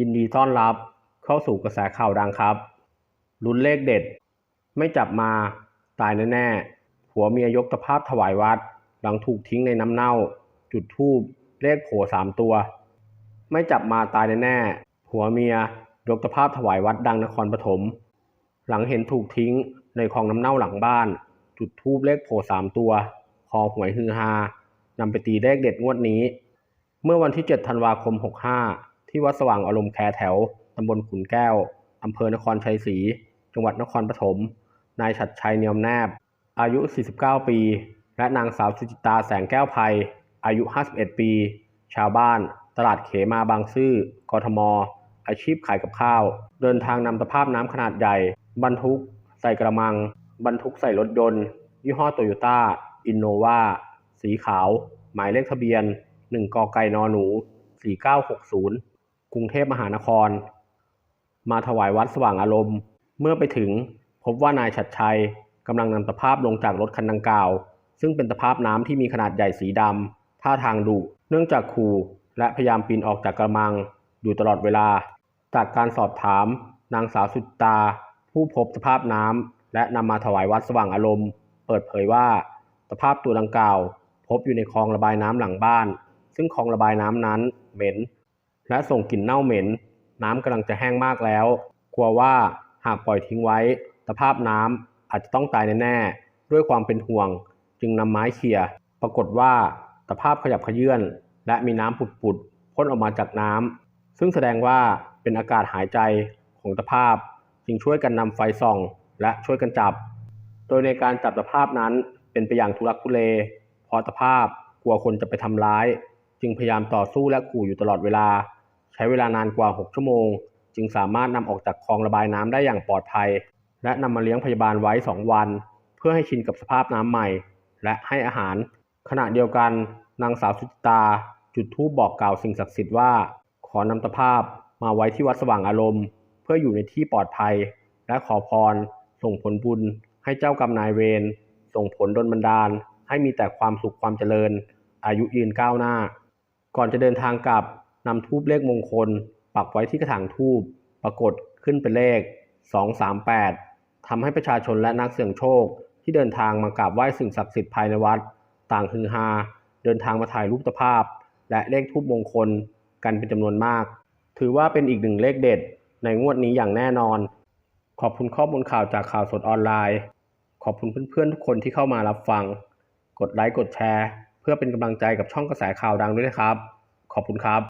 ยินดีต้อนรับเข้าสู่กระแสข่าวดังครับลุ้นเลขเด็ด ไม่จับมาตายแน่ๆผัวเมียยกตะภาพถวายวัด หลังถูกทิ้งในน้ำเน่า จุดธูปเลขโผล่สามตัว ไม่จับมาตายแน่ๆผัวเมียยกตะภาพถวายวัดดังนครปฐมหลังเห็นถูกทิ้งในคลองน้ำเน่าหลังบ้าน จุดธูปเลขโผล่สามตัว คอหวยฮือฮานำไปตีเลขเด็ดงวดนี้ เมื่อวันที่ 7 ธันวาคม 65 ที่วัดสว่างอารมณ์แคร์แถวตำบลขุนแก้วอำเภอนครชัยศรีจังหวัดนครปฐมนายฉัดชัยเนียมแนบ อายุ 49 ปี และนางสาวสุจิตาแสงแก้วภัย อายุ 51 ปี ชาวบ้าน ตลาดเขมาบางซื่อกทม อาชีพขายกับข้าว เดินทางนำตะภาพน้ำขนาดใหญ่ บรรทุก ใส่กระมัง บรรทุกใส่รถยนต์ ยี่ห้อโตโยต้าอินโนวาสีขาว หมายเลขทะเบียน 1กไก่นอหนู 4960 กรุงเทพมหานคร มาถวายวัดสว่างอารมณ์ เมื่อไปถึงพบว่านายชัดชัยกำลังนำตะภาพลงจากรถคันดังกล่าว ซึ่งเป็นตะภาพน้ำที่มีขนาดใหญ่สีดำท่าทางดุเนื่องจากขู่และพยายามปีนออกจากกระมังอยู่ตลอดเวลา จากการสอบถาม นางสาวสุตาผู้พบสภาพน้ำและนำมาถวายวัดสว่างอารมณ์ เปิดเผยว่าตะภาพตัวดังกล่าว พบอยู่ในคลองระบายน้ำหลังบ้าน ซึ่งคลองระบายน้ำนั้นเหม็น และส่งกลิ่นเน่าเหม็น น้ำกำลังจะแห้งมากแล้ว กลัวว่าหากปล่อยทิ้งไว้ตะภาพน้ำอาจจะต้องตายแน่ๆ ด้วยความเป็นห่วง จึงนำไม้เขี่ย ปรากฏว่าตะภาพขยับเขยื่อนและมีน้ำปุดๆพ่นออกมาจากน้ำซึ่งแสดงว่าเป็นอากาศหายใจของตะภาพ จึงช่วยกันนำไฟส่อง และช่วยกันจับ โดยในการจับตะภาพนั้นเป็นไปอย่างทุลักทุเลเพราะตะภาพกลัวคนจะไปทำร้าย จึงพยายามต่อสู้และขู่อยู่ตลอดเวลา ใช้เวลานานกว่า 6 ชั่วโมง จึงสามารถนำออกจากคลองระบายน้ำได้อย่างปลอดภัย และนำมาเลี้ยงพยาบาลไว้ 2 วัน เพื่อให้ชินกับสภาพน้ำใหม่ และให้อาหาร ขณะเดียวกันนางสาวสุจิตา จุดธูปบอกกล่าวสิ่งศักดิ์สิทธิ์ว่า ขอนำตะภาพมาไว้ที่วัดสว่างอารมณ์ เพื่ออยู่ในที่ปลอดภัย และขอพร ส่งผลบุญ ให้เจ้ากรรมนายเวรส่งผลดลบันดาล ให้มีแต่ความสุขความเจริญ อายุยืนก้าวหน้า ก่อนจะเดินทางกลับ นำทูบเลขมงคล ปักไว้ที่กระถางทูบปรากฏขึ้นเป็นเลข 238ทำให้ประชาชนและนักเสี่ยงโชค ที่เดินทางมากราบไหว้สิ่งศักดิ์สิทธิ์ภายในวัด ต่างฮือฮาเดินทางมาถ่ายรูปตภาพ และเลขทูบมงคลกันเป็นจำนวนมาก ถือว่าเป็นอีกหนึ่งเลขเด็ด ในงวดนี้อย่างแน่นอน ขอบคุณข้อมูลข่าวจากข่าวสดออนไลน์ ขอบคุณเพื่อนๆทุกคนที่เข้ามารับฟัง กดไลค์กดแชร์ เพื่อเป็นกำลังใจกับช่องกระแสข่าวดังด้วยนะครับ ขอบคุณครับ